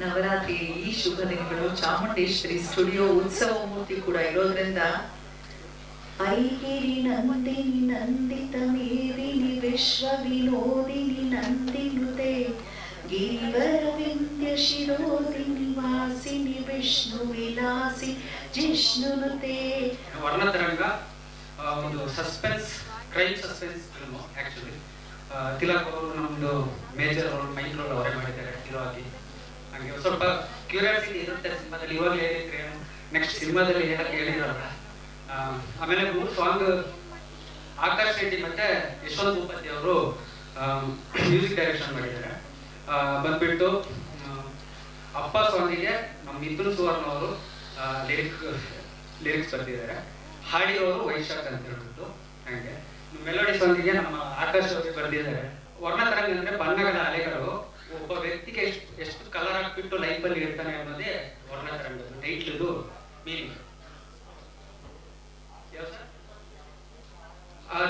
ನವರಾತ್ರಿ ಈ ಶುಭ ದಿನಗಳು ಚಾಮುಂಡೇಶ್ವರಿ ಸ್ಟುಡಿಯೋ ಉತ್ಸವ ಮೂರ್ತಿ ಕೂಡ ಇರೋದ್ರಿಂದ ಐಗಿರಿ ನಂದಿನಿ ನಂದಿತ ಮೇದಿನಿ ವಿಶ್ವ ವಿನೋದಿನಿ ನಂದಿನುತೆ ಗಿರಿವರ ವಿಂಧ್ಯ ಶಿರೋದಿ ನಿವಾಸಿನಿ ವಿಷ್ಣು ವಿಲಾಸಿ ಜಿಷ್ಣುನುತೆ ವರ್ಣತರಂಗ ಒಂದು suspense crime suspense film actually Tilak ಅವರು ನಮ್ಮದು ಮೇಜರ್ ರೋಲ್ ಮೈನ್ ರೋಲ್ ಅವರೇ ಮಾಡಿದ್ದಾರೆ ಹೀರೋ ಆಗಿ ಒಂದ್ ಸ್ವಲ್ಪ ಕ್ಯೂರಿಯಾಸಿಟಿ ಇರುತ್ತೆ ಸಿನಿಮಾದಲ್ಲಿ. ಇವಾಗ ಹೇಳಿದ್ರೆ ನೆಕ್ಸ್ಟ್ ಸಿನಿಮಾದಲ್ಲಿ ಹೇಳಕ್ಕೆ ಹೇಳಿರಲ್ಲ ಆಮೇಲೆ ಮೂರು ಸಾಂಗ್ ಆಕಾಶ್ ಶೆಟ್ಟಿ ಮತ್ತೆ ಯಶವಂತ್ ಭೂಪತಿ ಅವರು ಮ್ಯೂಸಿಕ್ ಡೈರೆಕ್ಷನ್ ಮಾಡಿದ್ದಾರೆ. ಬಂದ್ಬಿಟ್ಟು ಅಪ್ಪ ಸಾಂಗಿಗೆ ನಮ್ಮ ಮಿಥುನ್ ಸುವರ್ಣ ಅವರು ಲಿರಿಕ್ ಲಿರಿಕ್ಸ್ ಬರೆದಿದ್ದಾರೆ. ಹಾಡಿರೋರು ವೈಶಾಖ್ ಅಂತ ಹೇಳ್ಬಿಟ್ಟು ಹಾಗೆ. ಮೆಲೋಡಿ ಸಾಂಗಿಗೆ ನಮ್ಮ ಆಕಾಶ್ ಅವರು ಬರೆದಿದ್ದಾರೆ. ವರ್ಣತರಂಗ ಅಂದ್ರೆ ಬಣ್ಣಗಳ ಅಲೆಗಳು. ಒಬ್ಬ ವ್ಯಕ್ತಿಗೆ ಎಷ್ಟು ಎಷ್ಟು ಕಲರ್ ಹಾಕ್ಬಿಟ್ಟು ಅಲ್ಲಿ ಇರ್ತಾನೆ ಅನ್ನೋದೇ Varnataranga ಟೈಟ್ಲದು meaning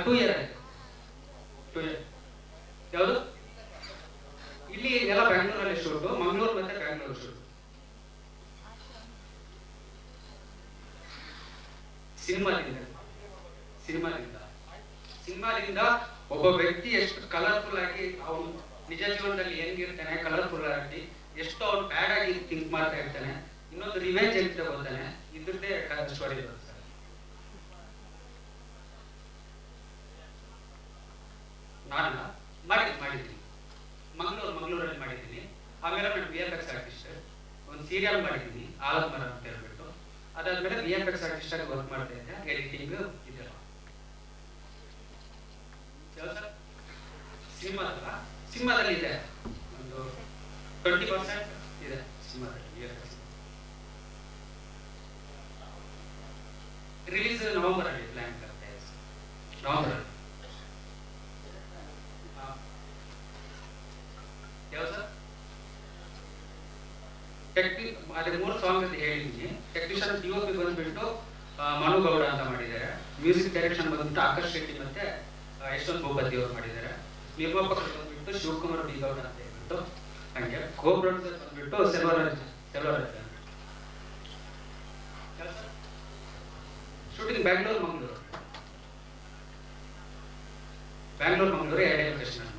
two year two year ಯಾವುದು? ಇಲ್ಲಿ ಎಲ್ಲ ಬ್ಯಾಂಗ್ಳೂರಲ್ಲಿ ಶೂಟು ಮಂಗಳೂರು ಮತ್ತೆ ಬ್ಯಾಂಗ್ಳೂರು ಶೂಟ್ ಸಿನಿಮಾದಿಂದ ಸಿನಿಮಾದಿಂದ ಸಿನಿಮಾದಿಂದ ಒಬ್ಬ ವ್ಯಕ್ತಿ ಎಷ್ಟು ಕಲರ್ಫುಲ್ ಆಗಿ ಅವನು ನಿಜ ಜೀವನದಲ್ಲಿ ಹೆಂಗಿರ್ತಾನೆ ಕಲರ್ಫುಲ್ ಆಗಿ ಎಷ್ಟು ಅವ್ನು ಬ್ಯಾಡ್ ಆಗಿ ಥಿಂಕ್ ಮಾಡ್ತಾ ಇರ್ತಾನೆ, ಇನ್ನೊಂದು ರಿವೆಂಜ್ ಅಂತ ಹೋಗ್ತಾನೆ ಇದ್ರದ್ದೇ ಸ್ಟೋರಿ ಬರುತ್ತೆ. ನಾನಲ್ಲ ಮಾಡಿದ್ದೀನಿ ಮಾಡಿದ್ದೀನಿ. ಮಂಗಳೂರು ಮಂಗಳೂರಲ್ಲಿ ಮಾಡಿದ್ದೀನಿ. ಆಮೇಲೆ ನಾನು ವಿ ಎಫ್ ಎಕ್ಸ್ ಆರ್ಟಿಸ್ಟ್ ಒಂದು ಸೀರಿಯಲ್ ಮಾಡಿದ್ದೀನಿ ಆಲಮರ ಅಂತ ಹೇಳ್ಬಿಟ್ಟು. ಅದಾದ್ಮೇಲೆ V F X artist work ಮಾಡ್ತಾ ಇದ್ದೆ ಎಡಿಟಿಂಗ್ ಇದೆಲ್ಲ. ಸಿನಿಮಾದಲ್ಲ ಸಿಂಹದಲ್ಲಿ ಇದೆ. ಒಂದು ಟ್ವೆಂಟಿ ಪರ್ಸೆಂಟ್ ಇದೆ ಸಿಂಹದಲ್ಲಿ ರಿಲೀಸ್ ನವೆಂಬರ್ ಅಲ್ಲಿ ಪ್ಲಾನ್ ಕರ್ತಾ ಇದೆ ನವೆಂಬರ್ ಅಲ್ಲಿ ಯಾವ ಸರ್? ಟೆಕ್ನಿ ಮೂರು ಸಾಂಗ್ ಅಂತ ಹೇಳಿದ್ದೀನಿ. ಟೆಕ್ನಿಷಿಯನ್ ಡಿ ಪಿ ಬಂದ್ಬಿಟ್ಟು ಮನು ಗೌಡ ಅಂತ ಮಾಡಿದ್ದಾರೆ. ಮ್ಯೂಸಿಕ್ ಡೈರೆಕ್ಷನ್ ಬಂದ್ಬಿಟ್ಟು ಆಕಾಶ್ ಶೆಟ್ಟಿ ಮತ್ತೆ ಯಶವಂತ್ ಭೂಪತಿ ಅವರು ಮಾಡಿದ್ದಾರೆ. ನಿರ್ಮಾಪಕರು ಬಂದ್ಬಿಟ್ಟು ಶಿವಕುಮಾರ್ ಶಿವಕುಮಾರ ಗೌಡ ಅಂತ. ಹೇಳ್ಬಿಟ್ಟು ಹಂಗೆ ಪ್ರೊಡ್ಯೂಸರ್ ಬಂದ್ಬಿಟ್ಟು ಸೆಲ್ವರಾಜ್ ಅಂತ. ಶೂಟಿಂಗ್ ಬ್ಯಾಂಗ್ಳೂರ್ ಮಂಗ್ಳೂರು ಬ್ಯಾಂಗ್ಳೂರ್ ಮಂಗ್ಳೂರು ಎರಡನೇ ಲೊಕೇಶನ್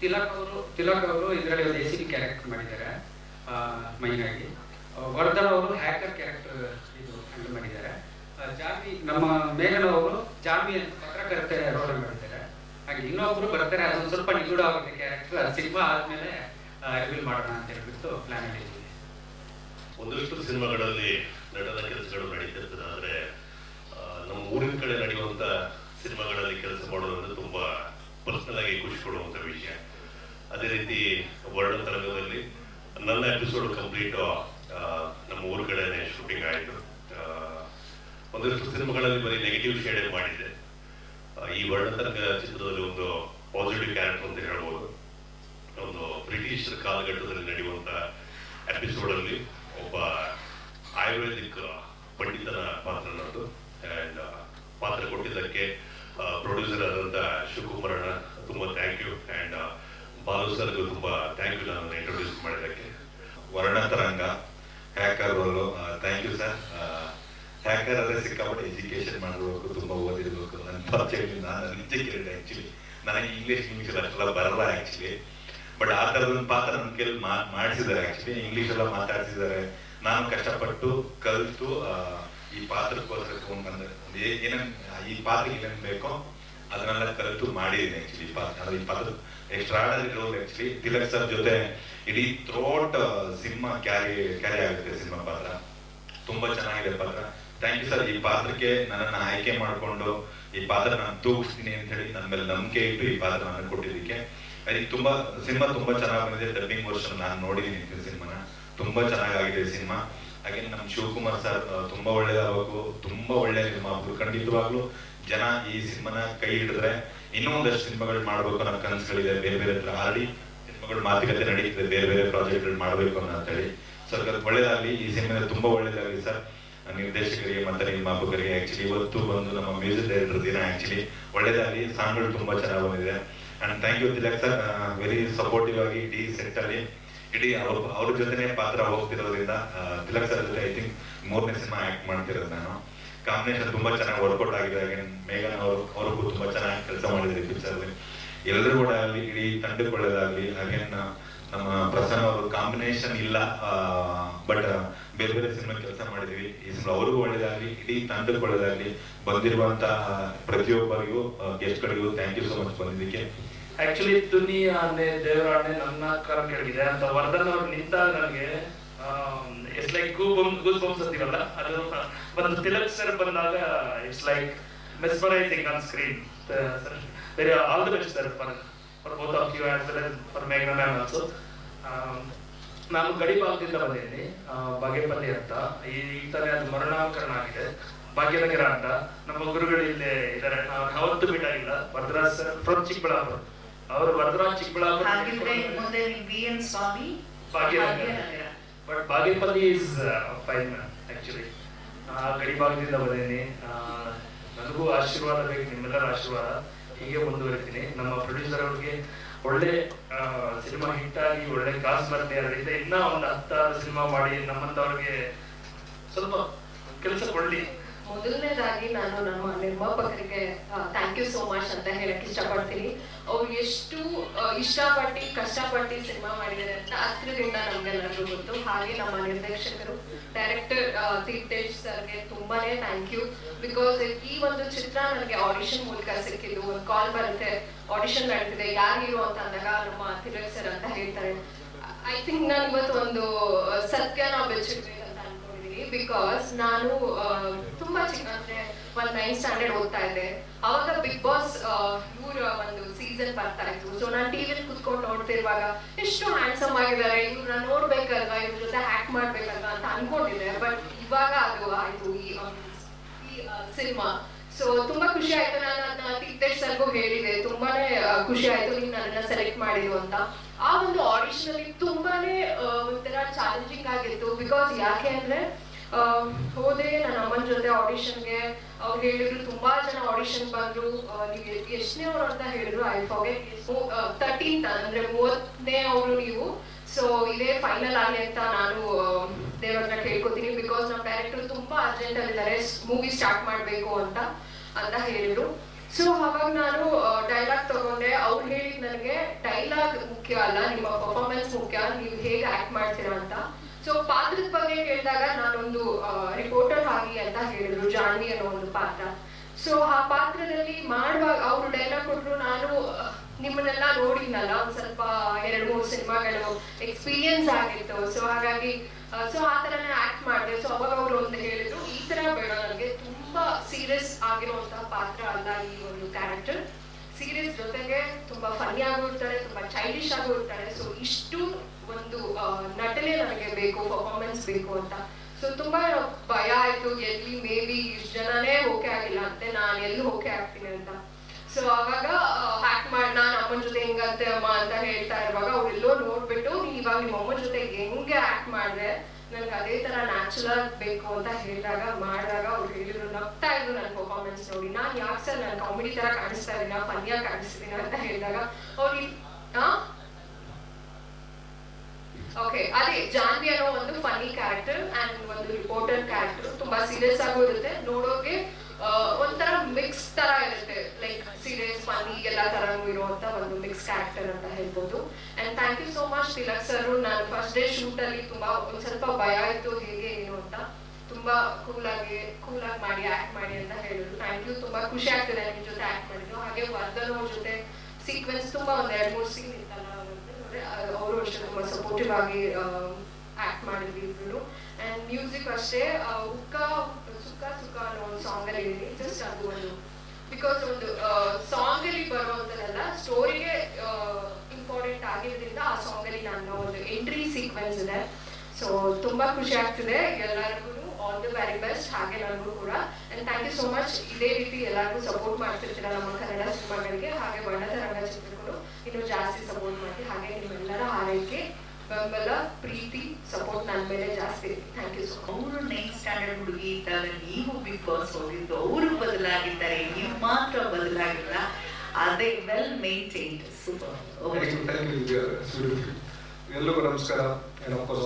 ತಿಲಕ್ ಅವರು ತಿಲಕ್ ಅವರು ಇದರಲ್ಲಿ ಒಂದು ಎಸಿ ಕ್ಯಾರೆಕ್ಟರ್ ಮಾಡಿದ್ದಾರೆ ಮೈನ್ ಆಗಿ ವರ್ಧನ್ ಅವರು ಹ್ಯಾಕರ್ ಕ್ಯಾರೆಕ್ಟರ್ ಇದು ಹ್ಯಾಂಡಲ್ ಮಾಡಿದ್ದಾರೆ. ಜಾಮಿ ಜಾನ್ವಿ ನಮ್ಮ ಮೇಘನ ಅವರು ಜಾಮಿ ಅಂತ ಪತ್ರಕರ್ತೆ ರೋಲ್ ಮಾಡಿದ್ದಾರೆ ಇನ್ನೊಬ್ರು ಬರ್ತಾರೆ ಅದೊಂದು ಸ್ವಲ್ಪ ನಿಗೂಢ ಆಗುತ್ತೆ ಕ್ಯಾರೆಕ್ಟರ್ ಸಿನಿಮಾ ಆದ್ಮೇಲೆ ರಿವೀಲ್ ಮಾಡೋಣ ಅಂತ ಹೇಳ್ಬಿಟ್ಟು ಪ್ಲಾನ್ ಮಾಡಿದ್ದೀವಿ. ಒಂದಷ್ಟು ಸಿನಿಮಾಗಳಲ್ಲಿ ನಟನ ಕೆಲಸಗಳು ನಡೀತಿರ್ತದೆ ಆದ್ರೆ ನಮ್ಮ ಊರಿನ ಕಡೆ ನಡೆಯುವಂತ ಸಿನಿಮಾಗಳಲ್ಲಿ ಕೆಲಸ ಮಾಡೋದಂದ್ರೆ ತುಂಬಾ ಪರ್ಸನಲ್ ಆಗಿ ಖುಷಿ ಕೊಡುವಂತ ವಿಷಯ. ಅದೇ ರೀತಿ ವರ್ಣ ತರಂಗದಲ್ಲಿ ನನ್ನ ಎಪಿಸೋಡ್ ಕಂಪ್ಲೀಟ್ ನಮ್ಮ ಊರ ಕಡೆನೆ ಶೂಟಿಂಗ್ ಆಯಿತು. ಒಂದಷ್ಟು ಸಿನಿಮಾಗಳಲ್ಲಿ ಬರೀ ನೆಗೆಟಿವ್ ಶೇಡ್ ಮಾಡಿದ್ದೆ. ಆ, ಈ ವರ್ಣತರಂಗ ಚಿತ್ರದಲ್ಲಿ ಒಂದು ಪಾಸಿಟಿವ್ ಕ್ಯಾರೆಕ್ಟರ್ ಅಂತ ಹೇಳ್ಬೋದು. ಒಂದು ಬ್ರಿಟಿಷ್ ಕಾಲಘಟ್ಟದಲ್ಲಿ ನಡೆಯುವಂತ ಎಪಿಸೋಡ್ ಅಲ್ಲಿ ಒಬ್ಬ ಆಯುರ್ವೇದಿಕ್ ಪಂಡಿತನ ಪಾತ್ರ ನನ್ನದು ಅಂಡ್ ಪಾತ್ರ ಕೊಟ್ಟಿದ್ದಕ್ಕೆ ಪ್ರೊಡ್ಯೂಸರ್ ಆದಂತ ಶಿವಕುಮಾರಣ್ಣ ತುಂಬಾ ಥ್ಯಾಂಕ್ ಯು ಅಂಡ್ ಬಾಲು ಸರ್ಗೂ ತುಂಬಾ ಥ್ಯಾಂಕ್ ಯು ನಾನು ಇಂಟ್ರೊಡ್ಯೂಸ್ ಮಾಡಿದ್ದಕ್ಕೆ. Varnataranga hacker thank you sir hacker ಅಂದ್ರೆ ಸಿಕ್ಕಾಪಟ್ಟೆ ಎಜುಕೇಶನ್ ಮಾಡಬೇಕು, ತುಂಬಾ ಓದಿರ್ಬೇಕು ನನ್ನ ಪರಿಚಯದಲ್ಲಿ ನಾನು ಎಜುಕೇಟೆಡ್ ಆಕ್ಚುಲಿ ನನಗೆ ಇಂಗ್ಲಿಷ್ ಇಂಗ್ಲಿಷ್ ಅಷ್ಟೆಲ್ಲ ಬರಲ್ಲ ಆ್ಯಕ್ಚುಲಿ ಬಟ್ ಆ ತರದ ಪಾತ್ರ ನನ್ನ ಕೈಲಿ ಮಾಡಿಸಿದ್ದಾರೆ ಆ್ಯಕ್ಚುಲಿ ಇಂಗ್ಲಿಷ್ ಎಲ್ಲ ಮಾತಾಡ್ಸಿದ್ದಾರೆ. ನಾನು ಕಷ್ಟಪಟ್ಟು ಕಲಿತು ಈ ಪಾತ್ರಕ್ಕೋಸ್ಕರ ತಗೊಂಡ್ ಬಂದೆ. ಒಂದ್ ಏ- ಈ ಪಾತ್ರಕ್ಕೆ ಏನೇನು ಬೇಕೋ ಅದನ್ನೆಲ್ಲ ಕಲಿತು ಮಾಡಿದ್ದೀನಿ ಆ್ಯಕ್ಚುಲಿ ಈ ಪಾತ್ರ. ಅದು ಈ ಪಾತ್ರ ಎಕ್ಸ್ಟ್ರಾಡನರಿ ರೋಲ್ ತಿಲಕ್ ಸರ್ ಜೊತೆ ಇಡೀ ಥ್ರೋಟ್ ಸಿನಿಮಾ ಕ್ಯಾರಿ ಕ್ಯಾರಿ ಆಗುತ್ತೆ ಸಿನಿಮಾ ಪಾತ್ರ. ತುಂಬಾ ಚೆನ್ನಾಗಿದೆ ಪಾತ್ರ. ಥ್ಯಾಂಕ್ ಯು ಸರ್ ಈ ಪಾತ್ರಕ್ಕೆ ನನ್ನನ್ನು ಆಯ್ಕೆ ಮಾಡಿಕೊಂಡು, ಈ ಪಾತ್ರ ನಾನು ತೂಗಿಸ್ತೀನಿ ಅಂತ ಹೇಳಿ ನನ್ನ ಮೇಲೆ ನಂಬಿಕೆ ಇಟ್ಟು ಈ ಪಾತ್ರವನ್ನು ಕೊಟ್ಟಿದ್ದಕ್ಕೆ. ಅದಕ್ಕೆ ತುಂಬಾ, ಸಿನಿಮಾ ತುಂಬಾ ಚೆನ್ನಾಗಿ ಬಂದಿದೆ. ಡಬ್ಬಿಂಗ್ ವರ್ಷನ್ ನಾನು ನೋಡಿದ್ದೀನಿ ಸಿನಿಮಾನ. ತುಂಬಾ ಚೆನ್ನಾಗಾಗಿದೆ ಸಿನಿಮಾ. ಹಾಗೆ ನಮ್ಮ ಶಿವಕುಮಾರ್ ಸರ್ ತುಂಬಾ ಒಳ್ಳೇದಾಗಬೇಕು. ತುಂಬಾ ಒಳ್ಳೆ ನಿರ್ಮಾಪಕರು ಖಂಡಿತವಾಗ್ಲೂ ಜನ ಈ ಸಿನಿಮಾನ ಕೈ ಹಿಡಿದ್ರೆ ಇನ್ನೂ ಒಂದಷ್ಟು ಸಿನಿಮಾಗಳು ಮಾಡಬೇಕು ಅನ್ನೋ ಕನಸುಗಳಿದೆ. ಬೇರೆ ಬೇರೆ ಹತ್ರ ಆಲ್ರೆಡಿ ಸಿನಿಮಾಗಳು ಮಾತುಕತೆ ನಡೀತಿದೆ. ಬೇರೆ ಬೇರೆ ಪ್ರಾಜೆಕ್ಟ್ಗಳು ಮಾಡಬೇಕು ಅಂತ ಹೇಳಿ. ಸರ್ ಒಳ್ಳೇದಾಗ್ಲಿ. ಈ ಸಿನಿಮಾ ತುಂಬಾ ಒಳ್ಳೇದಾಗಲಿ ಸರ್ ನಿರ್ದೇಶಕರಿಗೆ ಮತ್ತೆ ನಿರ್ಮಾಪಕರಿಗೆ ಆಕ್ಚುಲಿ ಇವತ್ತು ಬಂದು ನಮ್ಮ ಮ್ಯೂಸಿಕ್ ಡೈರೆಕ್ಟರ್ ದಿನ ಆಕ್ಚುಲಿ ಒಳ್ಳೇದಾಗಲಿ, ಸಾಂಗ್ಗಳು ತುಂಬಾ ಚೆನ್ನಾಗಿ ಬಂದಿದೆ. And thank you Tilak sir very supportive ಆಗಿ ಇಡೀ ಸೆಟ್ ಅಲ್ಲಿ, ಇಡೀ ಅವ್ರ ಅವ್ರ ಪಾತ್ರ ಹೋಗ್ತಿರೋದ್ರಿಂದ ತಿಲಕ್ ಸರ್ ಜೊತೆ ಐ ಥಿಂಕ್ ಮೂರನೇ ಸಿನಿಮಾ ಆಕ್ಟ್ ಮಾಡ್ತಿರೋದು ನಾನು. ಕಾಂಬಿನೇಷನ್ ತುಂಬಾ ಚೆನ್ನಾಗಿ ವರ್ಕೌಟ್ ಆಗಿದೆ. ಮೇಘನ್ ಅವರು, ಅವ್ರಿಗೂ ತುಂಬಾ ಚೆನ್ನಾಗಿ ಕೆಲಸ ಮಾಡಿದ್ರು ಪಿಕ್ಚರ್ ಎಲ್ಲರೂ ಕೂಡ ಆಗಲಿ ಇಡೀ ತಂಡಕ್ಕೆ ಒಳ್ಳೇದಾಗಲಿ ಅಗೇನ್ ಪ್ರಸನ್ನ ಅವರು ಕಾಂಬಿನೇಷನ್ ಇಲ್ಲ ಬಟ್ ಬೇರೆ ಬೇರೆ ಸಿನಿಮಾ ಕೆಲಸ ಮಾಡಿದೀವಿ. ಈ ಸಿನಿಮಾ ಅವ್ರಿಗೂ ಒಳ್ಳೇದಾಗ್ಲಿ, ಇಡೀ ತಂಡಕ್ಕೆ ಒಳ್ಳೇದಾಗ್ಲಿ ಬಂದಿರುವಂತ ಪ್ರತಿಯೊಬ್ಬರಿಗೂ ಗೆಸ್ಟ್ಗಳಿಗೂ ಥ್ಯಾಂಕ್ ಯು ಸೋ ಮಚ್ ಬಂದಿದ್ದಕ್ಕೆ. ಆಕ್ಚುಲಿ ದುನಿ ಆನೆ ದೇವರಾಣೆ ನನ್ನ ಕರ ಕೆಳಗಿದೆ ಅಂತ ವರ್ಧನ್ ಅವ್ರು ನಿಂತಾಗ ನನಗೆ ಇಟ್ಸ್ ಲೈಕ್ ಗೂ ಬಮ್ ಗೂಸ್ ಅಂತೀವಲ್ಲ? ಅದು, ಒಂದು ತಿಲಕ್ ಸರ್ ಬಂದಾಗ it's like mesmerising on screen sir all the best sir for as well for ಮೇಘನಾ ಮ್ಯಾಮ್ ಆಲ್ಸೋ ನಾನು ಗಡಿ ಭಾಗದಿಂದ ಬಂದಿದ್ದೀನಿ. ಬಾಗೇಪಲ್ಲಿ ಅಂತ. ಈ ತಾನೇ ಅದು ಮರಣಾಕರಣ ಆಗಿದೆ. ಭಾಗ್ಯನಗರ ಅಂತ. ನಮ್ಮ ಗುರುಗಳು ಇಲ್ಲೇ ಇದ್ದಾರೆ. ಅವತ್ತು ಬಿಟ್ಟಾಗಿಲ್ಲ ವರದರಾಜ್ ಸರ್ ಫ್ರಮ್ ಚಿಕ್ಕಬಳ್ಳಾಪುರ. ಅವರು Varadaraj Chikkaballapur. But Bagepalli is fine actually ಗಡಿ ಭಾಗದಿಂದ ಬಂದಿದ್ದೀನಿ. ನನಗೂ ಆಶೀರ್ವಾದ ಬೇಕು ನಿಮ್ಮೆಲ್ಲರ ಆಶೀರ್ವಾದ. ಹೀಗೆ ಮುಂದುವರಿತೀನಿ. ನಮ್ಮ ಪ್ರೊಡ್ಯೂಸರ್ ಅವ್ರಿಗೆ ಒಳ್ಳೆ ಸಿನಿಮಾ ಹಿಟ್ ಆಗಿ ಒಳ್ಳೆ ಕಾಸು ಬರ್ತಾ ಅದರಿಂದ ಇನ್ನ ಒಂದು ಹತ್ತಾರು ಸಿನಿಮಾ ಮಾಡಿ ನಮ್ಮಂತವ್ರಿಗೆ ಸ್ವಲ್ಪ ಕೆಲಸ ಕೊಡ್ಲಿ. ಮೊದಲನೇದಾಗಿ ನಾನು ನಮ್ಮ ನಿರ್ಮಾಪಕರಿಗೆ ಥ್ಯಾಂಕ್ ಯು ಸೋ ಮಚ್ ಅಂತ ಹೇಳಕ್ ಇಷ್ಟಪಡ್ತೀನಿ. ಅವ್ರು ಎಷ್ಟು ಇಷ್ಟಪಟ್ಟು, ಕಷ್ಟಪಟ್ಟು ಸಿನಿಮಾ ಮಾಡಿದ್ದಾರೆ ಅಂತ ಹತ್ರದಿಂದ ನಮ್ಗೆಲ್ಲರಿಗೂ ಗೊತ್ತು. ಹಾಗೆ ನಮ್ಮ ನಿರ್ದೇಶಕರು ಡೈರೆಕ್ಟರ್ ತೀರ್ಥೇಶ್ ಸರ್ಗೆ ತುಂಬಾನೇ ಥ್ಯಾಂಕ್ ಯು ಬಿಕಾಸ್ ಈ ಒಂದು ಚಿತ್ರ ನನಗೆ ಆಡಿಷನ್ ಮೂಲಕ ಸಿಕ್ಕಿದ್ದು, ಒಂದು ಕಾಲ್ ಬರುತ್ತೆ ಆಡಿಷನ್ ನಡೀತಿದೆ ಯಾರು ಅಂತ ಅಂದಾಗ ನಮ್ಮ ತಿಲಕ್ ಸರ್ ಅಂತ ಹೇಳ್ತಾರೆ. ಐ ಥಿಂಕ್ ನಾನು ಇವತ್ತು ಒಂದು ಸತ್ಯ ನಾವು ಬೆಚ್ಚಿಡ್ಬೇಕು ಅಂತ ಅನ್ಕೊಂಡಿದ್ದೀನಿ ಬಿಕಾಸ್ ನಾನು ತುಂಬಾ ಚಿಕ್ಕ, ಅಂದ್ರೆ ಒಂದ್ ನೈನ್ ಸ್ಟ್ಯಾಂಡರ್ಡ್ ಓದ್ತಾ ಇದ್ದೆ. ಅವಾಗ ಬಿಗ್ ಬಾಸ್ ಇವ್ರ ಒಂದು ಸೀಸನ್ ಬರ್ತಾ ಇತ್ತು ಸೊ ನಾನು ಟಿವಿಲಿ ಕುತ್ಕೊಂಡು ನೋಡ್ತಿರುವಾಗ ಎಷ್ಟು ಹ್ಯಾಂಡ್ಸಮ್ ಆಗಿದ್ದಾರೆ. ಇವ್ರನ್ನ ನೋಡ್ಬೇಕಲ್ವಾ? ಇವ್ರ ಜೊತೆ ಹ್ಯಾಕ್ ಮಾಡ್ಬೇಕಲ್ವಾ ಅಂತ ಅನ್ಕೊಂಡಿದ್ದೆ. ಬಟ್ ಇವಾಗ ಅದು ಆಯ್ತು. ಈ ಸಿನಿಮಾ. ಸೊ ತುಂಬಾ ಖುಷಿ ಆಯ್ತು. ನಾನು ಅದನ್ನ ತೀರ್ಥೇಶ್ ಸರ್ಗೂ ಹೇಳಿದೆ. ತುಂಬಾನೇ ಖುಷಿ ಆಯ್ತು ನೀವು ನನ್ನ ಸೆಲೆಕ್ಟ್ ಮಾಡಿದ್ರು ಅಂತ. ಆ ಒಂದು ಆಡಿಷನ್ ಅಲ್ಲಿ ತುಂಬಾನೇ ಒಂಥರ ಚಾಲೆಂಜಿಂಗ್ ಆಗಿತ್ತು. ಬಿಕಾಸ್ ಯಾಕೆ ಅಂದ್ರೆ ಹೋದೆ ನನ್ನ ಅಮ್ಮನ ಜೊತೆ ಆಡಿಷನ್ಗೆ ಅವ್ರು ಹೇಳಿದ್ರು, ತುಂಬಾ ಜನ ಆಡಿಷನ್ ಬಂದ್ರು. ನೀವು ಎಷ್ಟನೇ ಅವ್ರು ಅಂತ ಹೇಳಿದ್ರು ಐ ಫಾಗೆಟ್ ತರ್ಟೀನ್ ಅಂದ್ರೆ ಮೂವತ್ತನೇ ಅವರು ನೀವು. ಸೊ ಇದೇ ಫೈನಲ್ ಆಗಲಿ ಅಂತ ನಾನು ದೇವ್ರ ಕೇಳ್ಕೊತೀನಿ. ಬಿಕಾಸ್ ನಮ್ಮ ಡೈರೆಕ್ಟರ್ ತುಂಬಾ ಅರ್ಜೆಂಟ್ ಆಗಿದ್ದಾರೆ ಮೂವಿ ಸ್ಟಾರ್ಟ್ ಮಾಡ್ಬೇಕು ಅಂತ ಅಂತ ಹೇಳಿದ್ರು. ಸೊ ಅವಾಗ ನಾನು ಡೈಲಾಗ್ ತಗೊಂಡೆ. ಅವ್ರು ಹೇಳಿದ್ ನನಗೆ ಡೈಲಾಗ್ ಮುಖ್ಯ ಅಲ್ಲ, ನಿಮ್ಮ ಪರ್ಫಾರ್ಮೆನ್ಸ್ ಮುಖ್ಯ, ನೀವು ಹೇಗೆ ಆಕ್ಟ್ ಮಾಡ್ತೀರಾ ಅಂತ. ಸೊ ಪಾತ್ರದ ಬಗ್ಗೆ ಕೇಳಿದಾಗ ನಾನೊಂದು ಅಂತ ಹೇಳಿದ್ರು, ಜಾನ್ವಿ ಅನ್ನೋ ಒಂದು ಪಾತ್ರ. ಸೊ ಆ ಪಾತ್ರದಲ್ಲಿ ಮಾಡುವಾಗ ಅವರು ಡೈಲಾಗ್ ಕೊಟ್ಟರು ನಾನು ನಿಮ್ಮನ್ನೆಲ್ಲ ನೋಡಿದ್ನಲ್ಲ, ಒಂದ್ ಸ್ವಲ್ಪ ಎರಡು, ಮೂರು ಸಿನಿಮಾಗಳು ಎಕ್ಸ್ಪೀರಿಯನ್ಸ್ ಆಗಿತ್ತು. ಸೊ ಹಾಗಾಗಿ ಸೊ ಆ ತರ ಆಕ್ಟ್ ಮಾಡಿದೆ. ಸೊ ಅವಾಗ ಅವರು ಒಂದು ಹೇಳಿದ್ರು, ಈ ತರ ಬೇಡ, ನನಗೆ ತುಂಬಾ ಸೀರಿಯಸ್ ಆಗಿರುವಂತಹ ಪಾತ್ರ ಅಲ್ಲ ಈ ಒಂದು ಕ್ಯಾರೆಕ್ಟರ್ ಸೀರಿಯಸ್ ಜೊತೆಗೆ ತುಂಬಾ ಫನಿ ಆಗಿರ್ತಾರೆ ತುಂಬಾ ಚೈಲ್ಡಿಶ್ ಆಗು ಇರ್ತಾರೆ. ಸೊ ಇಷ್ಟು ಒಂದು ನಟನೆ ನನಗೆ ಬೇಕು ಪರ್ಫಾರ್ಮೆನ್ಸ್ ಬೇಕು ಅಂತ. ಸೊ ತುಂಬಾ ಭಯ ಆಯ್ತು. ಎಲ್ಲಿ ಮೇ ಬಿ ಇಷ್ಟು ಜನನೇ ಓಕೆ ಆಗಿಲ್ಲ ಅಂತೆ ನಾನು ಎಲ್ಲಿ ಓಕೆ ಆಗ್ತೀನಿ ಅಂತ. ಸೊ ಅವಾಗ ಹ್ಯಾಕ್ ಮಾಡಿ, ನಾನು ಅಮ್ಮನ ಜೊತೆ ಹೆಂಗಂತೆ ಅಮ್ಮ ಅಂತ ಹೇಳ್ತಾ ಇರುವಾಗ ಅವರೆಲ್ಲೋ ನೋಡ್ಬಿಟ್ಟು ನೀ ಇವಾಗ ನಿಮ್ಮ ಅಮ್ಮನ ಜೊತೆ ಹೆಂಗೆ ಆಕ್ಟ್ ಮಾಡಿದೆ ನನ್ಗೆ ಅದೇ ತರ ನ್ಯಾಚುರಲ್ ಬೇಕು ಅಂತ ಹೇಳಿದಾಗ, ಮಾಡಿದಾಗ ಅವ್ರು ಹೇಳಿದ್ರು, ನಗ್ತಾ ಇದ್ರು ನನ್ನ ಪರ್ಫಾರ್ಮೆನ್ಸ್ ನೋಡಿ. ನಾನ್ ಯಾಕೆ ಸರ್ ನಾನು ಕಾಮಿಡಿ ತರ ಕಾಣಿಸ್ತಾ ಇದೀನ ಫನ್ಯಾಗಿ ಕಾಣಿಸ್ತೀನಿ ಅಂತ ಹೇಳಿದಾಗ ಅವ್ರಿಗೆ ಓಕೆ ಅದೇ ಜಾನ್ವಿ ಅನ್ನೋ ಒಂದು ಫನ್ನಿ ಕ್ಯಾರೆಕ್ಟರ್ ಅಂಡ್ ಒಂದು ರಿಪೋರ್ಟರ್ ಕ್ಯಾರೆಕ್ಟರ್ ತುಂಬಾ ಸೀರಿಯಸ್ ಆಗು ಇರುತ್ತೆ ನೋಡೋಕೆ ಒಂಥರ ಮಿಕ್ಸ್ ತರ ಇರುತ್ತೆ. ಲೈಕ್ ಸೀರಿಯಸ್ ಫನ್ನಿ ಎಲ್ಲ ತರನು ಇರುವಂತ ಒಂದು ಮಿಕ್ಸ್ ಕ್ಯಾರೆಕ್ಟರ್ ಅಂತ ಹೇಳ್ಬೋದು. And thank you so much Tilak sir ನಾನು ಫಸ್ಟ್ ಡೇ ಶೂಟ್ ಅಲ್ಲಿ ತುಂಬಾ, ಒಂದ್ ಸ್ವಲ್ಪ ಭಯ ಇತ್ತು ಹೇಗೆ, ಏನು ಅಂತ. ತುಂಬಾ ಕೂಲ್ ಆಗಿ ಕೂಲ್ ಆಗಿ ಮಾಡಿ ಆಕ್ಟ್ ಮಾಡಿ ಅಂತ ಹೇಳಿದ್ರು. ಥ್ಯಾಂಕ್ ಯು ತುಂಬಾ ಖುಷಿ ಆಗ್ತಿದೆ ನಿಮ್ ಜೊತೆ ಆಕ್ಟ್ ಮಾಡಿದ್ರು ಹಾಗೆ ವರ್ಧನ್ ಅವ್ರ ಜೊತೆ ಸೀಕ್ವೆನ್ಸ್ ತುಂಬಾ ಒಂದ್ ಎರಡ್ ಮೂರ್ ಸೀನ್ ಇತ್ತಲ್ಲ ಅವರು ಅಷ್ಟೇ ತುಂಬಾ ಸಪೋರ್ಟಿವ್ ಆಗಿ ಆಕ್ಟ್ ಮಾಡಿದ್ವಿ ಇಬ್ರು ಅಂಡ್ ಮ್ಯೂಸಿಕ್ ಅಷ್ಟೇ ಉಕ್ಕ, ಸುಕ್ಕ ಸುಕ್ಕ ಅನ್ನೋ ಒಂದು ಸಾಂಗ್ ಅಲ್ಲಿ ಇದೆ ಜಸ್ಟ್ ಅದು ಒಂದು. ಬಿಕಾಸ್ ಒಂದು ಸಾಂಗ್ ಅಲ್ಲಿ ಬರುವಂತದಲ್ಲ ಸ್ಟೋರಿಗೆ ಇಂಪಾರ್ಟೆಂಟ್ ಆಗಿರೋದ್ರಿಂದ ಆ ಸಾಂಗ್ ಅಲ್ಲಿ ನನ್ನ ಒಂದು ಎಂಟ್ರಿ ಸೀಕ್ವೆನ್ಸ್ ಇದೆ. ಸೊ ತುಂಬಾ ಖುಷಿ ಆಗ್ತಿದೆ. ಎಲ್ಲರಿಗೂ ಆಲ್ ದಿ ವೆರಿ ಬೆಸ್ಟ್ ಹಾಗೆ ನನಗೂ ಕೂಡ. And thank you so much ಇದೇ ರೀತಿ ಎಲ್ಲರಿಗೂ ಸಪೋರ್ಟ್ ಮಾಡ್ತಿರ್ತೀರ ನಮ್ಮ ಕನ್ನಡ ಸಿನಿಮಾಗಳಿಗೆ. ಹಾಗೆ ಬಣ್ಣದ ರಂಗ ಚಿತ್ರಗಳು ಇನ್ನೂ ಜಾಸ್ತಿ ಸಪೋರ್ಟ್ ಮಾಡಿ ಹಾಗೆ ನಿಮ್ಮೆಲ್ಲರ ಹಾರೈಕೆ. ಬೆಂಬಲ ಪ್ರೀತಿ ಸಪೋರ್ಟ್ ನನ್ನ ಮೇಲೆ ಜಾಸ್ತಿ. ಥ್ಯಾಂಕ್ ಯು ಸೊ ಅವರು ನೈನ್ ಸ್ಟ್ಯಾಂಡರ್ಡ್ ಹುಡುಗಿ ಇದ್ದಾಗ ನೀವು ಬಿಗ್ ಬಾಸ್ ಹೋಗಿದ್ದು ಅವರು ಬದಲಾಗಿದ್ದಾರೆ. ನೀವು ಮಾತ್ರ ಬದಲಾಗಿಲ್ಲ. ಅದೇ ವೆಲ್ ಮೇಂಟೈನ್ಡ್ ಸೂಪರ್ ಎಲ್ಲರಿಗೂ ನಮಸ್ಕಾರ.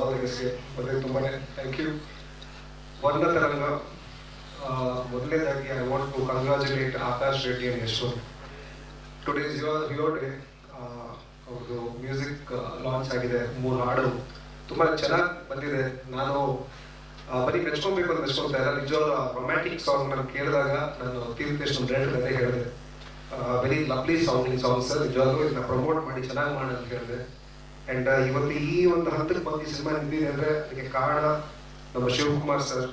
ಆಲ್ ಗೆಸ್ಟ್ಗೆ ಮತ್ತೆ ತುಂಬಾನೇ ಥ್ಯಾಂಕ್ ಯು ವರ್ಣ ತರಂಗ ಮೊದಲನೇದಾಗಿ I want to congratulate Akash Reddy and Yashwant. Today is your your day ಅವ್ರದ್ದು ಮ್ಯೂಸಿಕ್ ಲಾಂಚ್ ಆಗಿದೆ ಮೂರು ಹಾಡು. ತುಂಬ ಚೆನ್ನಾಗಿ ಬಂದಿದೆ. ನಾನು ಆ, ಬರೀ ಮೆಚ್ಕೊಬೇಕು ಅಂತ ಮೆಚ್ಕೊಳ್ತಾ ಇಲ್ಲ ನಿಜವಾದ ರೊಮ್ಯಾಂಟಿಕ್ ಸಾಂಗ್ ನಾನು ಕೇಳಿದಾಗ ನಾನು ತೀರ್ಥೇಶ್ ಬ್ರ್ಯಾಂಡ್ ಅದೇ ಹೇಳಿದೆ. ವೆರಿ ಲವ್ಲಿ ಸಾಂಗ್ ಸಾಂಗ್ಸ್ ನಿಜವಾಗ್ಲೂ ಇದನ್ನ ಪ್ರಮೋಟ್ ಮಾಡಿ ಚೆನ್ನಾಗಿ ಮಾಡಿ ಅಂತ ಹೇಳಿದೆ. ಅಂಡ್ ಇವತ್ತು ಈ ಒಂದು ಹಂತಕ್ಕೆ ಬಂದು ಈ ಸಿನಿಮಾ ನಿಂತಿದೆ ಅಂದ್ರೆ ಅದಕ್ಕೆ ಕಾರಣ ನಮ್ಮ Shivakumar sir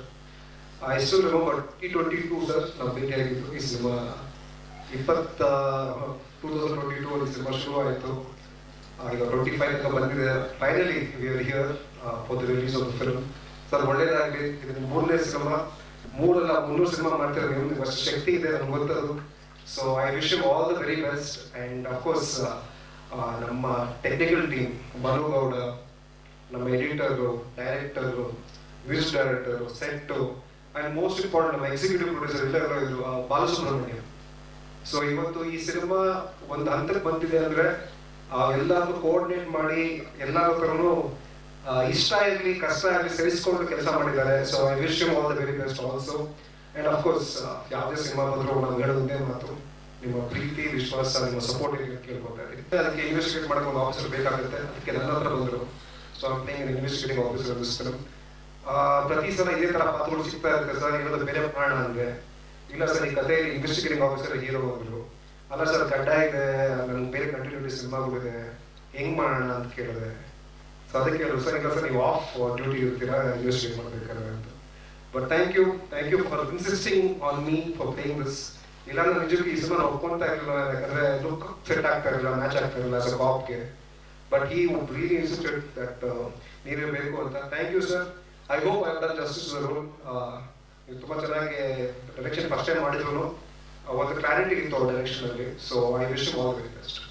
still remember twenty twenty two sir ನಾವು ಈ ಸಿನಿಮಾ ಇಪ್ಪತ್ತ two thousand twenty two cinema ಶುರು ಆಯಿತು ಈಗ ಟ್ವೆಂಟಿ ಬಂದಿದೆ. Finally here for the release of the film sir ಒಳ್ಳೇದಾಗಲಿ. ಇದು ಮೂರನೇ ಸಿನಿಮಾ ಮೂರಲ್ಲ ಮುನ್ನೂರು ಸಿನಿಮಾ ಮಾಡ್ತಾರೆ ನಿಮ್ಗೆ ಅಷ್ಟು ಶಕ್ತಿ ಇದೆ, ನಮ್ಗೆ ಗೊತ್ತದು. So I wish you all the very best and of course ನಮ್ಮ ಟೆಕ್ನಿಕಲ್ ಟೀಮ್ ಮನು ಗೌಡ ನಮ್ಮ editor director music director set and most important ನಮ್ಮ ಎಕ್ಸಿಕ್ಯೂಟಿವ್ ಪ್ರೊಡ್ಯೂಸರ್ ಎಲ್ಲರೂ ಬಾಲಸುಬ್ರಹ್ಮಣ್ಯಂ ಸೊ ಇವತ್ತು ಈ ಸಿನಿಮಾ ಒಂದು ಹಂತಕ್ಕೆ ಬಂದಿದೆ ಅಂದ್ರೆ ಎಲ್ಲಾದ್ರೂ ಕೋಆರ್ಡಿನೇಟ್ ಮಾಡಿ ಎಲ್ಲರ ಹತ್ರನು ಇಷ್ಟ ಇರಲಿ, ಕಷ್ಟ ಆಗಲಿ ಸರಿಸ್ಕೊಂಡು ಕೆಲಸ ಮಾಡಿದ್ದಾರೆ. So I wish you all the very best also and of course ಯಾವುದೇ ಸಿನಿಮಾ ಬಂದರೂ ನಾವು ಹೇಳೋದೇ ಮಾತು, ನಿಮ್ಮ ಪ್ರೀತಿ, ವಿಶ್ವಾಸ, ನಿಮ್ಮ ಸಪೋರ್ಟ್ ಕೇಳ್ಕೊತಾ ಇದ್ದೀನಿ. ಅದಕ್ಕೆ ಇನ್ವೆಸ್ಟಿಗೇಟ್ ಮಾಡೋಕೆ ಒಂದು ಆಫೀಸರ್ ಬೇಕಾಗುತ್ತೆ. ಅದಕ್ಕೆ ನನ್ನ ಹತ್ರ ಬಂದರು. So I investigating officer this ಪ್ರತಿ ಸಲ ಇದೇ ತರ ಪಾತ್ರಗಳು ಸಿಗ್ತಾ ಇರುತ್ತೆ ಸರ್. ಇರೋದು ಬೇರೆ ಪ್ರಾಣ ನನಗೆ. ಇಲ್ಲ ಸರ್, ಈ ಕಥೆಯಲ್ಲಿ ಇನ್ವೆಸ್ಟಿಗೇಟಿಂಗ್ ಆಫೀಸರ್ ಹೀರೋ ಅಂದ್ರು. ಅಲ್ಲ ಸರ್, ಗಡ್ಡ ಇದೆ ನನಗೆ ಬೇರೆ ಕಂಟಿನ್ಯೂಟಿ ಹೋಗಿದೆ ಹೆಂಗ್ ಮಾಡೋಣ ಅಂತ ಕೇಳಿದೆ. ಸೊ ಅದಕ್ಕೆ ಹೇಳಿದ್ರು ಸರ್, ಇಲ್ಲ ಸರ್, ನೀವು ಆಫ್ ಡ್ಯೂಟಿ ಇರ್ತೀರಾ? ಯೋಚನೆ ಮಾಡ್ಬೇಕಾದ್ರೆ ಅಂತ. But thank you thank you for insisting on me for playing this ಇಲ್ಲ ನಾನು ನಿಜಕ್ಕೂ ಈ ಸಿನಿಮಾ ಒಪ್ಕೊಂತ ಇರಲಿಲ್ಲ, ಯಾಕಂದ್ರೆ ಲುಕ್ ಸೆಟ್ ಆಗ್ತಾ ಇರಲಿಲ್ಲ ಮ್ಯಾಚ್ ಆಗ್ತಾ ಇರಲಿಲ್ಲ ಸರ್ ಕಾಪ್ಗೆ ಬಟ್ ಈ ರಿಯಲಿ ಇನ್ಸಿಸ್ಟೆಡ್ ದಟ್ ನೀವೇ ಬೇಕು ಅಂತ. Thank you sir I hope I done justice role ನೀವು ತುಂಬಾ ಚೆನ್ನಾಗಿ ಡೈರೆಕ್ಷನ್ ಫಸ್ಟ್ ಟೈಮ್ ಮಾಡಿದ್ರು. uh, was a clarity in the direction away. So I wish him all the very best.